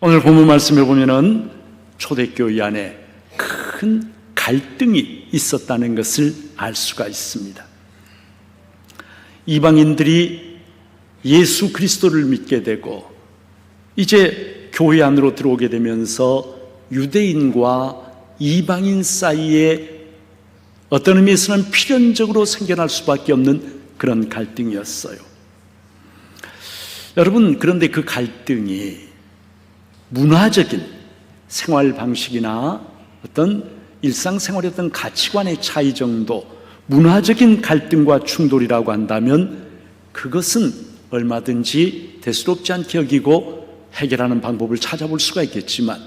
오늘 본문 말씀에 보면은 초대교회 안에 큰 갈등이 있었다는 것을 알 수가 있습니다. 이방인들이 예수 그리스도를 믿게 되고 이제 교회 안으로 들어오게 되면서 유대인과 이방인 사이에 어떤 의미에서는 필연적으로 생겨날 수밖에 없는 그런 갈등이었어요. 여러분, 그런데 그 갈등이 문화적인 생활 방식이나 어떤 일상생활의 어떤 가치관의 차이 정도, 문화적인 갈등과 충돌이라고 한다면 그것은 얼마든지 대수롭지 않게 여기고 해결하는 방법을 찾아볼 수가 있겠지만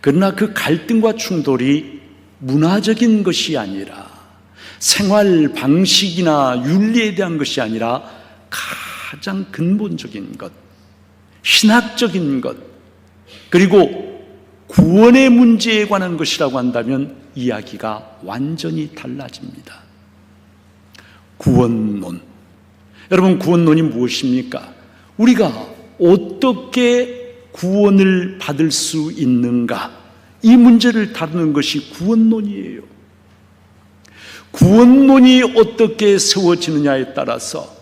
그러나 그 갈등과 충돌이 문화적인 것이 아니라 생활 방식이나 윤리에 대한 것이 아니라 가장 근본적인 것, 신학적인 것, 그리고 구원의 문제에 관한 것이라고 한다면 이야기가 완전히 달라집니다. 구원론. 여러분, 구원론이 무엇입니까? 우리가 어떻게 구원을 받을 수 있는가? 이 문제를 다루는 것이 구원론이에요. 구원론이 어떻게 세워지느냐에 따라서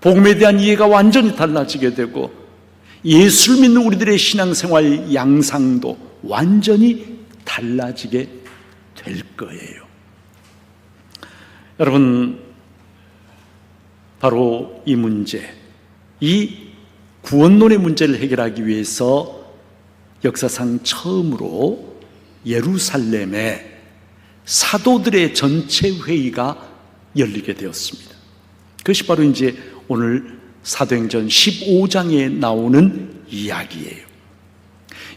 복음에 대한 이해가 완전히 달라지게 되고 예수를 믿는 우리들의 신앙생활 양상도 완전히 달라지게 될 거예요. 여러분, 바로 이 문제, 이 구원론의 문제를 해결하기 위해서 역사상 처음으로 예루살렘에 사도들의 전체 회의가 열리게 되었습니다. 그것이 바로 이제 오늘 사도행전 15장에 나오는 이야기예요.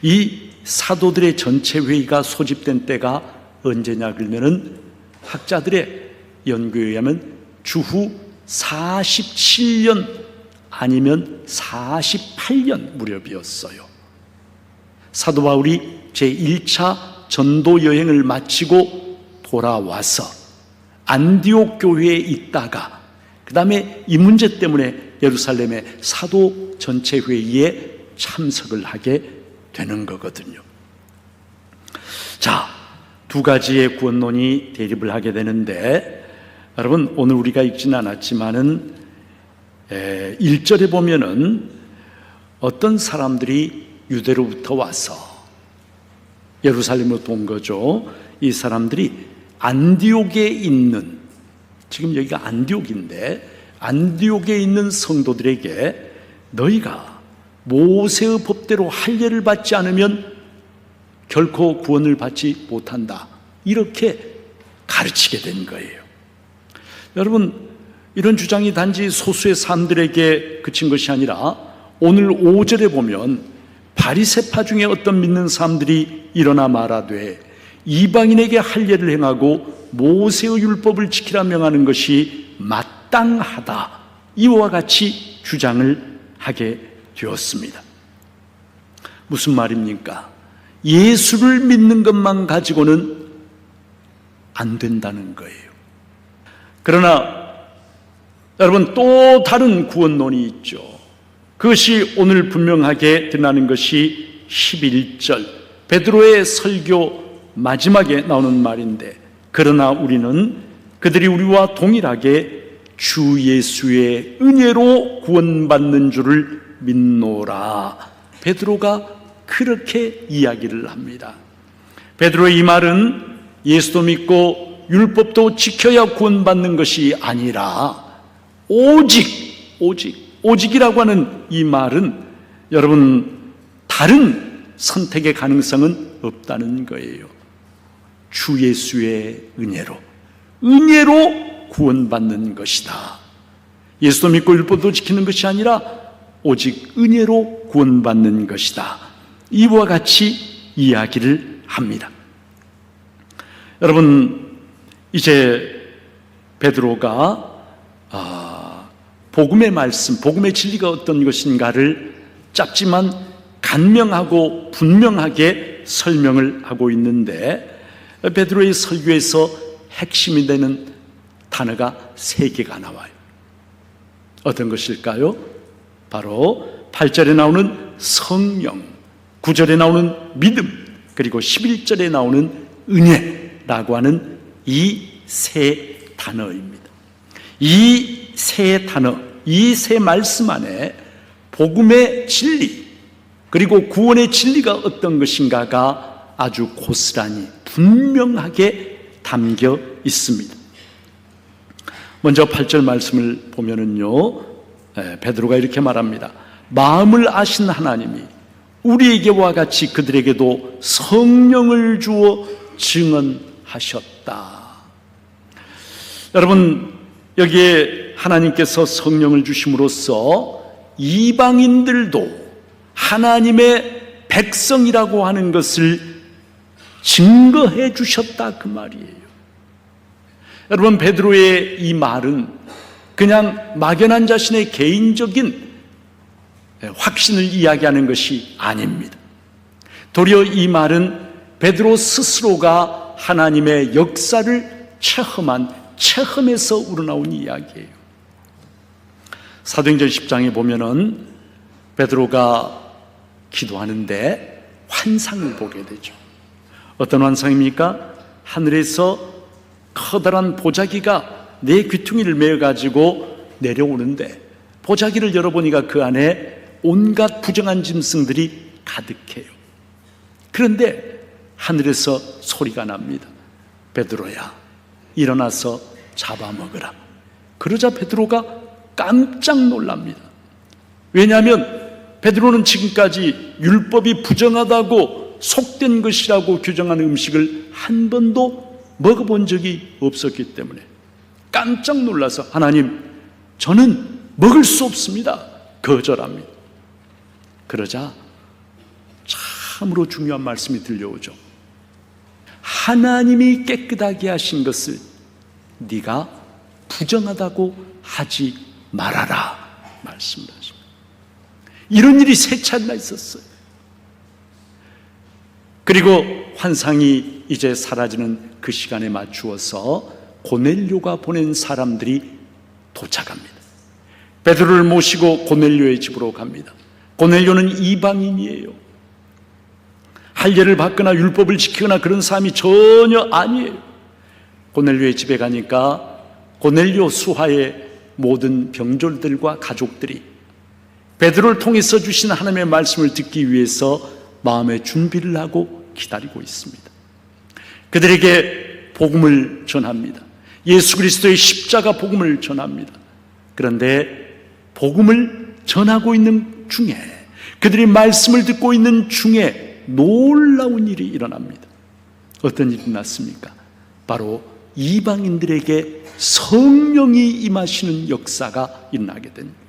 이 사도들의 전체 회의가 소집된 때가 언제냐 그러면은 학자들의 연구에 의하면 주후 47년 아니면 48년 무렵이었어요. 사도 바울이 제1차 전도 여행을 마치고 돌아와서 안디옥 교회에 있다가 그 다음에 이 문제 때문에 예루살렘의 사도 전체 회의에 참석을 하게 되는 거거든요. 자, 두 가지의 구원론이 대립을 하게 되는데 여러분 오늘 우리가 읽지는 않았지만은 1절에 보면은 어떤 사람들이 유대로부터 와서 예루살렘으로 온 거죠. 이 사람들이 안디옥에 있는 지금 여기가 안디옥인데 안디옥에 있는 성도들에게 너희가 모세의 법대로 할례를 받지 않으면 결코 구원을 받지 못한다. 이렇게 가르치게 된 거예요. 여러분, 이런 주장이 단지 소수의 사람들에게 그친 것이 아니라 오늘 5절에 보면 바리세파 중에 어떤 믿는 사람들이 일어나 말하되 이방인에게 할례를 행하고 모세의 율법을 지키라 명하는 것이 마땅하다. 이와 같이 주장을 하게 되었습니다. 무슨 말입니까? 예수를 믿는 것만 가지고는 안 된다는 거예요. 그러나 여러분 또 다른 구원론이 있죠. 그것이 오늘 분명하게 드러나는 것이 11절 베드로의 설교 마지막에 나오는 말인데 그러나 우리는 그들이 우리와 동일하게 주 예수의 은혜로 구원받는 줄을 믿노라. 베드로가 그렇게 이야기를 합니다. 베드로의 이 말은 예수도 믿고 율법도 지켜야 구원받는 것이 아니라 오직 오직 오직이라고 하는 이 말은 여러분 다른 선택의 가능성은 없다는 거예요. 주 예수의 은혜로 은혜로 구원받는 것이다. 예수도 믿고 율법도 지키는 것이 아니라 오직 은혜로 구원받는 것이다. 이와 같이 이야기를 합니다. 여러분 이제 베드로가 아, 복음의 말씀, 복음의 진리가 어떤 것인가를 짧지만 간명하고 분명하게 설명을 하고 있는데 베드로의 설교에서 핵심이 되는 단어가 세 개가 나와요. 어떤 것일까요? 바로 8절에 나오는 성령, 9절에 나오는 믿음, 그리고 11절에 나오는 은혜라고 하는 이 세 단어입니다. 이 세 단어, 이 세 말씀 안에 복음의 진리, 그리고 구원의 진리가 어떤 것인가가 아주 고스란히 분명하게 담겨 있습니다. 먼저 8절 말씀을 보면은요, 에, 베드로가 이렇게 말합니다. 마음을 아신 하나님이 우리에게와 같이 그들에게도 성령을 주어 증언하셨다. 여러분, 여기에 하나님께서 성령을 주심으로써 이방인들도 하나님의 백성이라고 하는 것을 증거해 주셨다 그 말이에요. 여러분 베드로의 이 말은 그냥 막연한 자신의 개인적인 확신을 이야기하는 것이 아닙니다. 도리어 이 말은 베드로 스스로가 하나님의 역사를 체험한 체험에서 우러나온 이야기예요. 사도행전 10장에 보면은 베드로가 기도하는데 환상을 보게 되죠. 어떤 환상입니까? 하늘에서 커다란 보자기가 내 귀퉁이를 메어 가지고 내려오는데 보자기를 열어보니까 그 안에 온갖 부정한 짐승들이 가득해요. 그런데 하늘에서 소리가 납니다. 베드로야, 일어나서 잡아먹으라. 그러자 베드로가 깜짝 놀랍니다. 왜냐하면 베드로는 지금까지 율법이 부정하다고 속된 것이라고 규정한 음식을 한 번도 먹어본 적이 없었기 때문에 깜짝 놀라서 하나님, 저는 먹을 수 없습니다. 거절합니다. 그러자 참으로 중요한 말씀이 들려오죠. 하나님이 깨끗하게 하신 것을 네가 부정하다고 하지 말아라 말씀을 하십니다. 이런 일이 세 차례나 있었어요. 그리고 환상이 이제 사라지는 그 시간에 맞추어서 고넬료가 보낸 사람들이 도착합니다. 베드로를 모시고 고넬료의 집으로 갑니다. 고넬료는 이방인이에요. 할례를 받거나 율법을 지키거나 그런 사람이 전혀 아니에요. 고넬료의 집에 가니까 고넬료 수하의 모든 병졸들과 가족들이 베드로를 통해서 주신 하나님의 말씀을 듣기 위해서 마음의 준비를 하고 기다리고 있습니다. 그들에게 복음을 전합니다. 예수 그리스도의 십자가 복음을 전합니다. 그런데 복음을 전하고 있는 중에 그들이 말씀을 듣고 있는 중에 놀라운 일이 일어납니다. 어떤 일이 났습니까? 바로 이방인들에게 성령이 임하시는 역사가 일어나게 됩니다.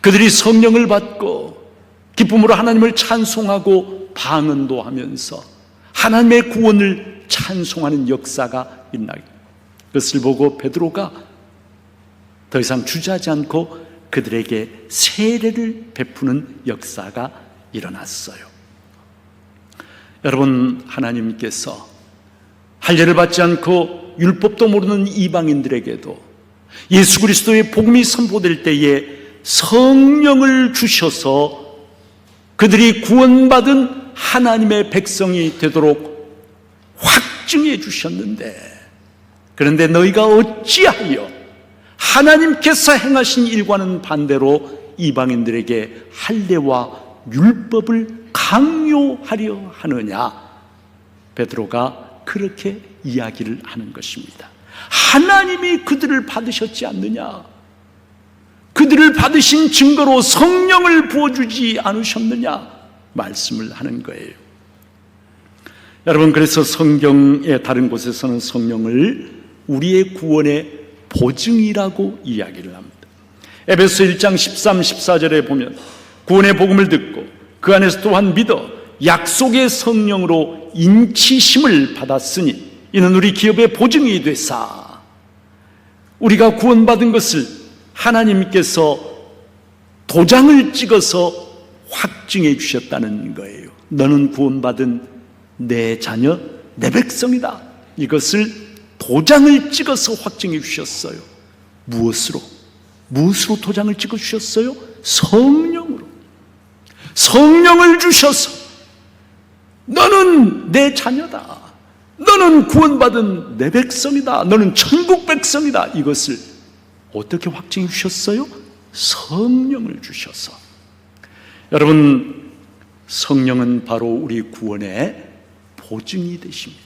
그들이 성령을 받고 기쁨으로 하나님을 찬송하고 방언도 하면서 하나님의 구원을 찬송하는 역사가 일어나게 그것을 보고 베드로가 더 이상 주저하지 않고 그들에게 세례를 베푸는 역사가 일어났어요. 여러분 하나님께서 할례를 받지 않고 율법도 모르는 이방인들에게도 예수 그리스도의 복음이 선포될 때에 성령을 주셔서 그들이 구원받은 하나님의 백성이 되도록 확증해 주셨는데 그런데 너희가 어찌하여 하나님께서 행하신 일과는 반대로 이방인들에게 할례와 율법을 강요하려 하느냐? 베드로가 그렇게 이야기를 하는 것입니다. 하나님이 그들을 받으셨지 않느냐? 그들을 받으신 증거로 성령을 부어주지 않으셨느냐? 말씀을 하는 거예요. 여러분, 그래서 성경의 다른 곳에서는 성령을 우리의 구원의 보증이라고 이야기를 합니다. 에베소 1장 13, 14절에 보면 구원의 복음을 듣고 그 안에서 또한 믿어 약속의 성령으로 인치심을 받았으니 이는 우리 기업의 보증이 되사 우리가 구원받은 것을 하나님께서 도장을 찍어서 확증해 주셨다는 거예요. 너는 구원받은 내 자녀, 내 백성이다. 이것을 도장을 찍어서 확증해 주셨어요. 무엇으로? 무엇으로 도장을 찍어 주셨어요? 성령으로. 성령을 주셔서 너는 내 자녀다. 너는 구원받은 내 백성이다. 너는 천국 백성이다. 이것을 어떻게 확증해 주셨어요? 성령을 주셔서. 여러분, 성령은 바로 우리 구원의 보증이 되십니다.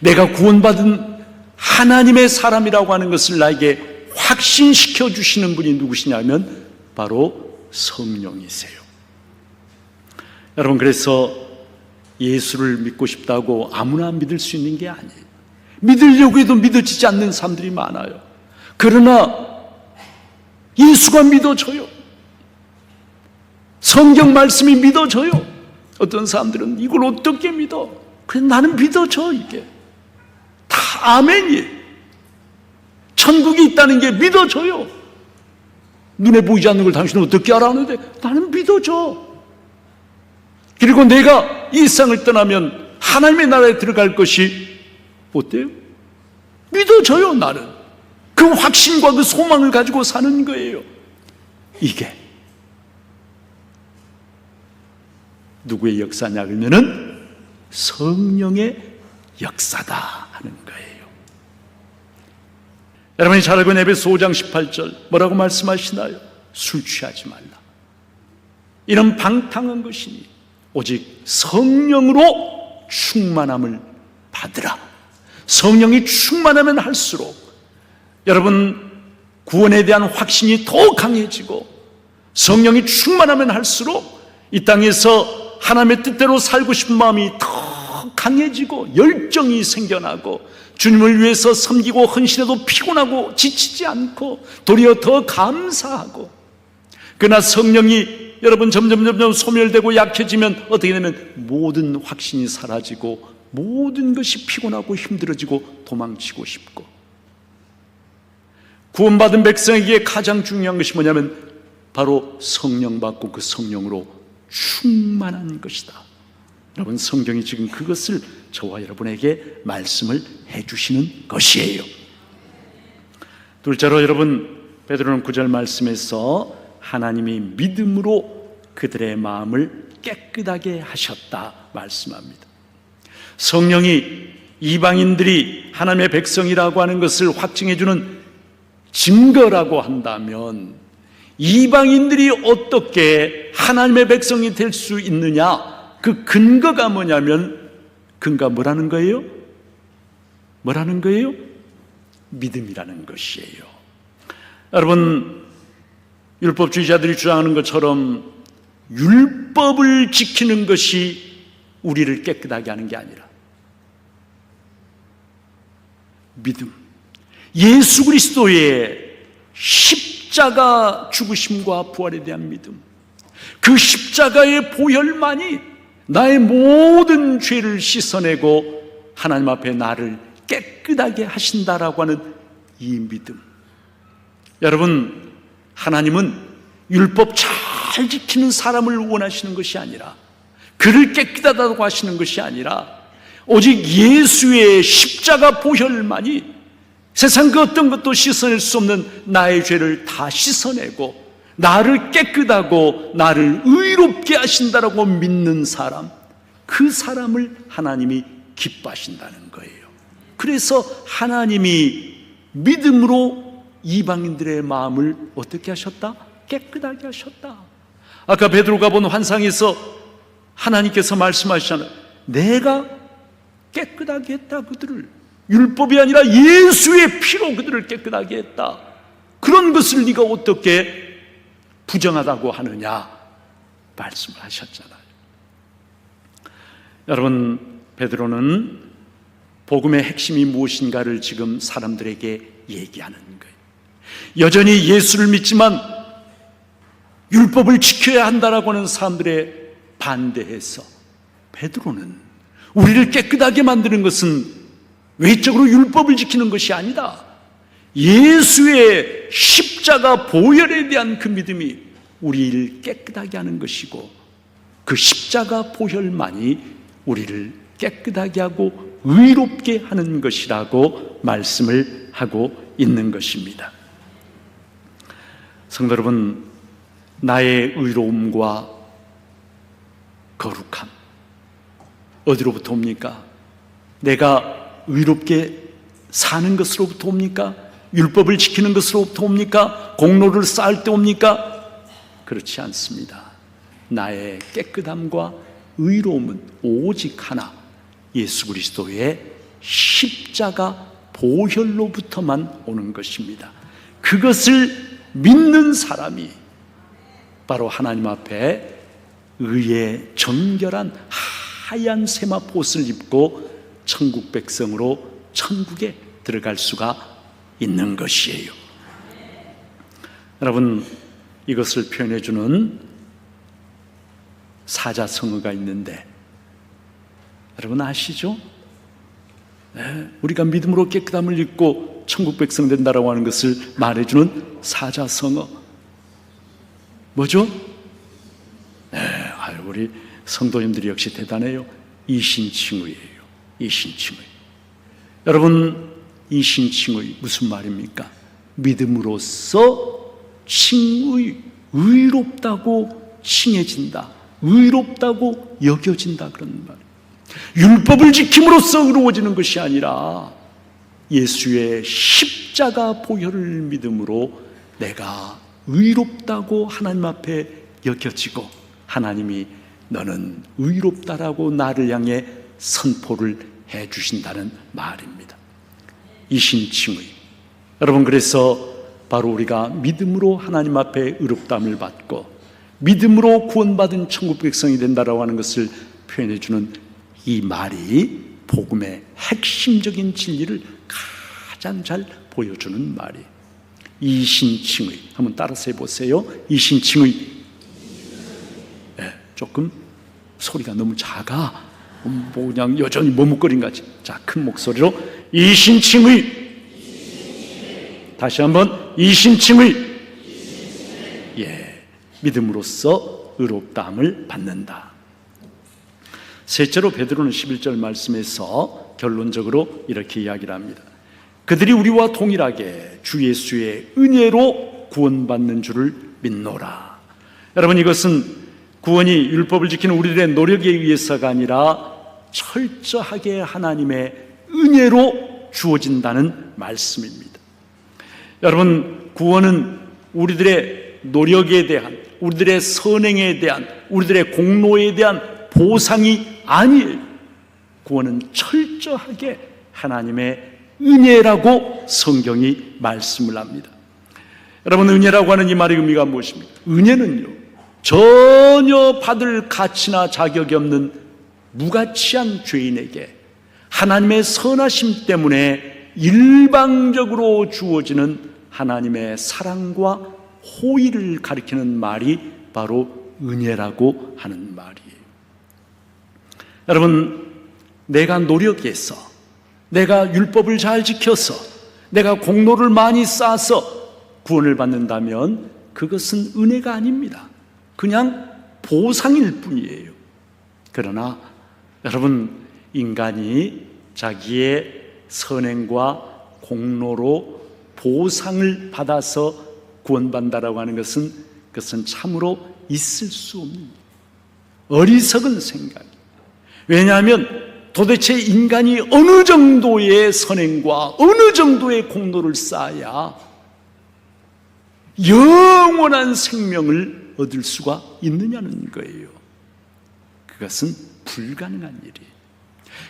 내가 구원받은 하나님의 사람이라고 하는 것을 나에게 확신시켜 주시는 분이 누구시냐면 바로 성령이세요. 여러분, 그래서 예수를 믿고 싶다고 아무나 믿을 수 있는 게 아니에요. 믿으려고 해도 믿어지지 않는 사람들이 많아요. 그러나 예수가 믿어져요. 성경 말씀이 믿어져요. 어떤 사람들은 이걸 어떻게 믿어? 그래 나는 믿어져 이게. 다 아멘이에요. 천국이 있다는 게 믿어져요. 눈에 보이지 않는 걸 당신은 어떻게 알아는데 나는 믿어져. 그리고 내가 이 세상을 떠나면 하나님의 나라에 들어갈 것이 어때요? 믿어져요, 나는. 그 확신과 그 소망을 가지고 사는 거예요. 이게 누구의 역사냐 그러면은 성령의 역사다 하는 거예요. 여러분이 잘 알고 있는 에베소 5장 18절 뭐라고 말씀하시나요? 술 취하지 말라. 이런 방탕한 것이니 오직 성령으로 충만함을 받으라. 성령이 충만하면 할수록 여러분 구원에 대한 확신이 더 강해지고 성령이 충만하면 할수록 이 땅에서 하나님의 뜻대로 살고 싶은 마음이 더 강해지고 열정이 생겨나고 주님을 위해서 섬기고 헌신해도 피곤하고 지치지 않고 도리어 더 감사하고 그러나 성령이 여러분 점점 점점 소멸되고 약해지면 어떻게 되면 모든 확신이 사라지고 모든 것이 피곤하고 힘들어지고 도망치고 싶고 구원받은 백성에게 가장 중요한 것이 뭐냐면 바로 성령 받고 그 성령으로 충만한 것이다. 여러분 성경이 지금 그것을 저와 여러분에게 말씀을 해 주시는 것이에요. 둘째로 여러분 베드로는 9절 말씀에서 하나님이 믿음으로 그들의 마음을 깨끗하게 하셨다 말씀합니다. 성령이 이방인들이 하나님의 백성이라고 하는 것을 확증해 주는 증거라고 한다면 이방인들이 어떻게 하나님의 백성이 될 수 있느냐? 그 근거가 뭐냐면 근거 뭐라는 거예요? 뭐라는 거예요? 믿음이라는 것이에요. 여러분 율법주의자들이 주장하는 것처럼 율법을 지키는 것이 우리를 깨끗하게 하는 게 아니라 믿음. 예수 그리스도의 십자가 죽으심과 부활에 대한 믿음. 그 십자가의 보혈만이 나의 모든 죄를 씻어내고 하나님 앞에 나를 깨끗하게 하신다라고 하는 이 믿음. 여러분, 하나님은 율법 잘 지키는 사람을 원하시는 것이 아니라 그를 깨끗하다고 하시는 것이 아니라 오직 예수의 십자가 보혈만이 세상 그 어떤 것도 씻어낼 수 없는 나의 죄를 다 씻어내고 나를 깨끗하고 나를 의롭게 하신다라고 믿는 사람, 그 사람을 하나님이 기뻐하신다는 거예요. 그래서 하나님이 믿음으로 이방인들의 마음을 어떻게 하셨다? 깨끗하게 하셨다. 아까 베드로가 본 환상에서 하나님께서 말씀하시잖아요. 내가 깨끗하게 했다 그들을 율법이 아니라 예수의 피로 그들을 깨끗하게 했다. 그런 것을 네가 어떻게 부정하다고 하느냐 말씀을 하셨잖아요. 여러분 베드로는 복음의 핵심이 무엇인가를 지금 사람들에게 얘기하는 거예요. 여전히 예수를 믿지만 율법을 지켜야 한다라고 하는 사람들의 반대해서 베드로는 우리를 깨끗하게 만드는 것은 외적으로 율법을 지키는 것이 아니다. 예수의 십자가 보혈에 대한 그 믿음이 우리를 깨끗하게 하는 것이고 그 십자가 보혈만이 우리를 깨끗하게 하고 의롭게 하는 것이라고 말씀을 하고 있는 것입니다. 성도 여러분, 나의 의로움과 거룩함 어디로부터 옵니까? 내가 의롭게 사는 것으로부터 옵니까? 율법을 지키는 것으로부터 옵니까? 공로를 쌓을 때 옵니까? 그렇지 않습니다. 나의 깨끗함과 의로움은 오직 하나 예수 그리스도의 십자가 보혈로부터만 오는 것입니다. 그것을 믿는 사람이 바로 하나님 앞에 의의 정결한 하얀 세마포옷을 입고 천국 백성으로 천국에 들어갈 수가 있는 것이에요. 여러분 이것을 표현해 주는 사자성어가 있는데 여러분 아시죠? 네, 우리가 믿음으로 깨끗함을 입고 천국 백성 된다라고 하는 것을 말해주는 사자성어 뭐죠? 네, 아유, 우리 성도님들이 역시 대단해요. 이신칭의예요. 이신칭의. 여러분 이신칭의 무슨 말입니까? 믿음으로써 칭의 의롭다고 칭해진다. 의롭다고 여겨진다 그런 말. 율법을 지킴으로써 의로워지는 것이 아니라 예수의 십자가 보혈을 믿음으로 내가 의롭다고 하나님 앞에 여겨지고 하나님이 너는 의롭다라고 나를 향해 선포를 해 주신다는 말입니다. 이신칭의. 여러분 그래서 바로 우리가 믿음으로 하나님 앞에 의롭담을 받고 믿음으로 구원받은 천국 백성이 된다라고 하는 것을 표현해 주는 이 말이 복음의 핵심적인 진리를 가장 잘 보여주는 말이 이신칭의 한번 따라서 해보세요. 이신칭의 네, 조금 소리가 너무 작아. 뭐 그냥 여전히 머뭇거린 같이. 자, 큰 목소리로 이신칭의 다시 한번 이신칭의 예, 믿음으로써 의롭다함을 받는다. 셋째로 베드로는 11절 말씀에서 결론적으로 이렇게 이야기를 합니다. 그들이 우리와 동일하게 주 예수의 은혜로 구원받는 줄을 믿노라. 여러분 이것은 구원이 율법을 지키는 우리들의 노력에 의해서가 아니라 철저하게 하나님의 은혜로 주어진다는 말씀입니다. 여러분 구원은 우리들의 노력에 대한 우리들의 선행에 대한 우리들의 공로에 대한 보상이 아니에요. 구원은 철저하게 하나님의 은혜라고 성경이 말씀을 합니다. 여러분 은혜라고 하는 이 말의 의미가 무엇입니까? 은혜는요 전혀 받을 가치나 자격이 없는 무가치한 죄인에게 하나님의 선하심 때문에 일방적으로 주어지는 하나님의 사랑과 호의를 가리키는 말이 바로 은혜라고 하는 말이에요. 여러분, 내가 노력해서, 내가 율법을 잘 지켜서, 내가 공로를 많이 쌓아서 구원을 받는다면 그것은 은혜가 아닙니다. 그냥 보상일 뿐이에요. 그러나 여러분, 인간이 자기의 선행과 공로로 보상을 받아서 구원받는다라고 하는 것은 그것은 참으로 있을 수 없는 어리석은 생각. 왜냐하면 도대체 인간이 어느 정도의 선행과 어느 정도의 공로를 쌓아야 영원한 생명을 얻을 수가 있느냐는 거예요. 그것은 불가능한 일이.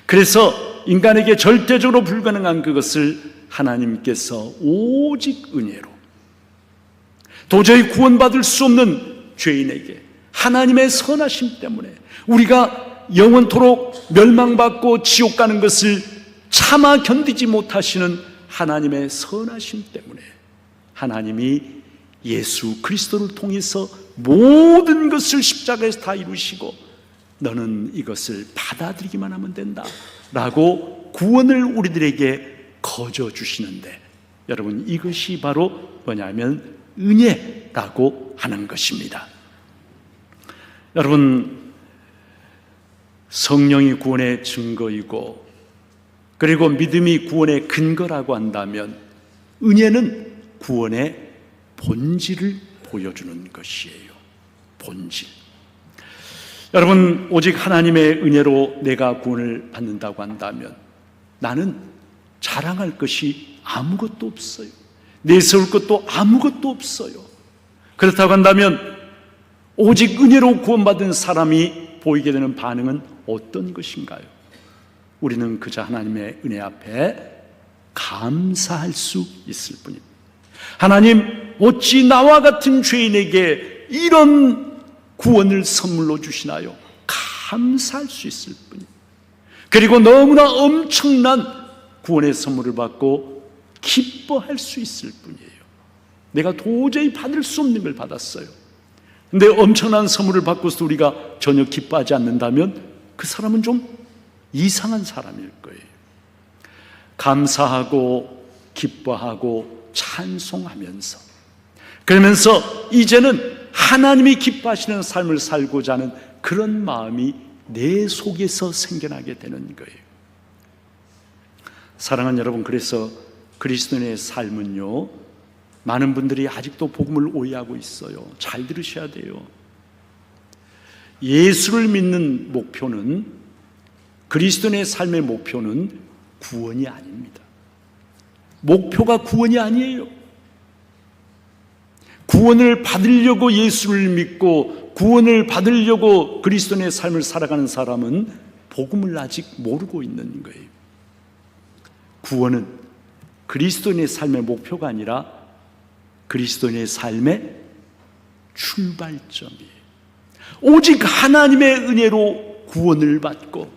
그래서 인간에게 절대적으로 불가능한 그것을 하나님께서 오직 은혜로 도저히 구원받을 수 없는 죄인에게 하나님의 선하심 때문에 우리가 영원토록 멸망받고 지옥 가는 것을 참아 견디지 못하시는 하나님의 선하심 때문에 하나님이 예수 그리스도를 통해서 모든 것을 십자가에서 다 이루시고 너는 이것을 받아들이기만 하면 된다 라고 구원을 우리들에게 거저 주시는데 여러분 이것이 바로 뭐냐면 은혜라고 하는 것입니다. 여러분 성령이 구원의 증거이고 그리고 믿음이 구원의 근거라고 한다면 은혜는 구원의 본질을 보여주는 것이에요. 본질. 여러분, 오직 하나님의 은혜로 내가 구원을 받는다고 한다면 나는 자랑할 것이 아무것도 없어요. 내세울 것도 아무것도 없어요. 그렇다고 한다면 오직 은혜로 구원받은 사람이 보이게 되는 반응은 어떤 것인가요? 우리는 그저 하나님의 은혜 앞에 감사할 수 있을 뿐입니다. 하나님, 어찌 나와 같은 죄인에게 이런 구원을 선물로 주시나요? 감사할 수 있을 뿐입니다. 그리고 너무나 엄청난 구원의 선물을 받고 기뻐할 수 있을 뿐이에요. 내가 도저히 받을 수 없는 걸 받았어요. 근데 엄청난 선물을 받고서 우리가 전혀 기뻐하지 않는다면 그 사람은 좀 이상한 사람일 거예요. 감사하고 기뻐하고 찬송하면서 그러면서 이제는 하나님이 기뻐하시는 삶을 살고자 하는 그런 마음이 내 속에서 생겨나게 되는 거예요. 사랑하는 여러분, 그래서 그리스도인의 삶은요, 많은 분들이 아직도 복음을 오해하고 있어요. 잘 들으셔야 돼요. 예수를 믿는 목표는 그리스도인의 삶의 목표는 구원이 아닙니다. 목표가 구원이 아니에요. 구원을 받으려고 예수를 믿고 구원을 받으려고 그리스도인의 삶을 살아가는 사람은 복음을 아직 모르고 있는 거예요. 구원은 그리스도인의 삶의 목표가 아니라 그리스도인의 삶의 출발점이에요. 오직 하나님의 은혜로 구원을 받고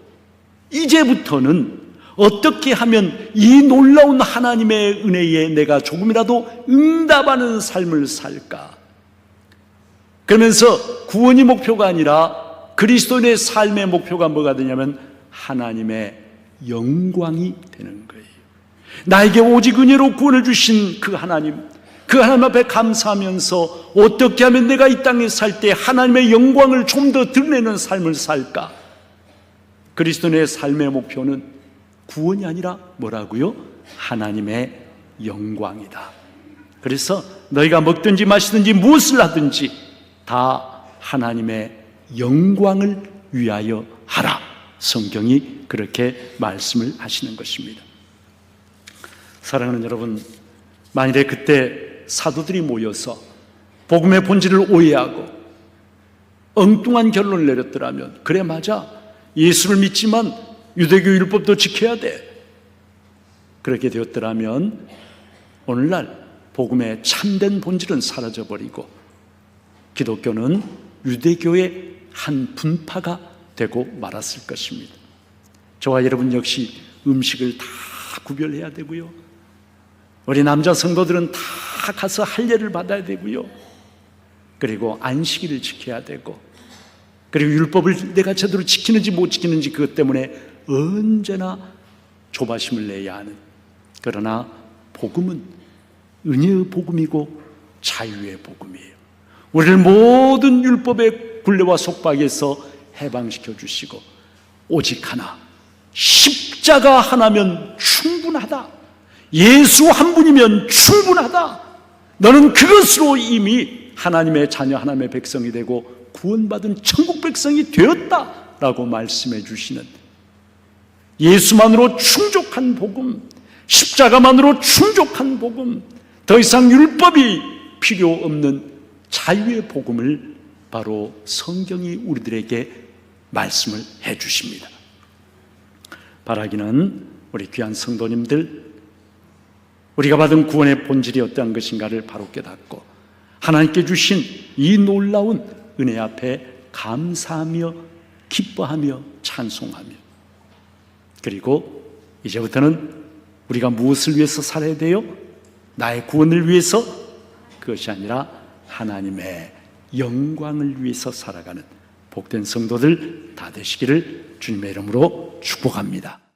이제부터는 어떻게 하면 이 놀라운 하나님의 은혜에 내가 조금이라도 응답하는 삶을 살까? 그러면서 구원이 목표가 아니라 그리스도인의 삶의 목표가 뭐가 되냐면 하나님의 영광이 되는 거예요. 나에게 오직 은혜로 구원을 주신 그 하나님, 그 하나님 앞에 감사하면서 어떻게 하면 내가 이 땅에 살 때 하나님의 영광을 좀 더 드러내는 삶을 살까? 그리스도의 삶의 목표는 구원이 아니라 뭐라고요? 하나님의 영광이다. 그래서 너희가 먹든지 마시든지 무엇을 하든지 다 하나님의 영광을 위하여 하라. 성경이 그렇게 말씀을 하시는 것입니다. 사랑하는 여러분, 만일에 그때 사도들이 모여서 복음의 본질을 오해하고 엉뚱한 결론을 내렸더라면 그래 맞아 예수를 믿지만 유대교 율법도 지켜야 돼 그렇게 되었더라면 오늘날 복음의 참된 본질은 사라져 버리고 기독교는 유대교의 한 분파가 되고 말았을 것입니다. 저와 여러분 역시 음식을 다 구별해야 되고요. 우리 남자 성도들은 다 가서 할례를 받아야 되고요. 그리고 안식일을 지켜야 되고 그리고 율법을 내가 제대로 지키는지 못 지키는지 그것 때문에 언제나 조바심을 내야 하는 그러나 복음은 은혜의 복음이고 자유의 복음이에요. 우리를 모든 율법의 굴레와 속박에서 해방시켜 주시고 오직 하나 십자가 하나면 충분하다. 예수 한 분이면 충분하다. 너는 그것으로 이미 하나님의 자녀, 하나님의 백성이 되고 구원받은 천국 백성이 되었다 라고 말씀해 주시는 예수만으로 충족한 복음, 십자가만으로 충족한 복음, 더 이상 율법이 필요 없는 자유의 복음을 바로 성경이 우리들에게 말씀을 해 주십니다. 바라기는 우리 귀한 성도님들 우리가 받은 구원의 본질이 어떠한 것인가를 바로 깨닫고 하나님께 주신 이 놀라운 은혜 앞에 감사하며 기뻐하며 찬송하며 그리고 이제부터는 우리가 무엇을 위해서 살아야 돼요? 나의 구원을 위해서 그것이 아니라 하나님의 영광을 위해서 살아가는 복된 성도들 다 되시기를 주님의 이름으로 축복합니다.